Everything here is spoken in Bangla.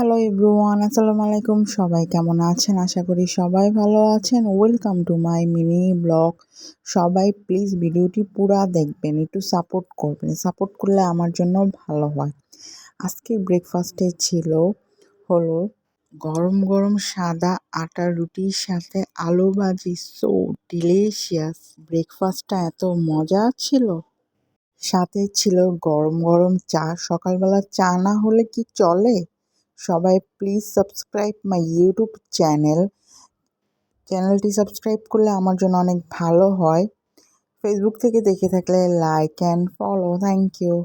হ্যালো এভরিওয়ান আসসালামু আলাইকুম সবাই কেমন আছেন? আশা করি সবাই ভালো আছেন। Welcome to my mini blog সবাই প্লিজ ভিডিওটি পুরা দেখবেন, একটু সাপোর্ট করবেন। সাপোর্ট করলে আমার জন্য ভালো হয়। আজকে ব্রেকফাস্টে ছিল হলো গরম গরম সাদা আটার রুটির সাথে আলু ভাজি। সো ডিলিশিয়াস ব্রেকফাস্টটা এত মজা ছিল। সাথে ছিল গরম গরম চা। সকালবেলা চা না হলে কি চলে? সবাই please subscribe my YouTube channel চ্যানেলটি সাবস্ক্রাইব করলে আমার জন্য অনেক ভালো হয় ফেসবুক থেকে দেখে থাকলে like and follow thank you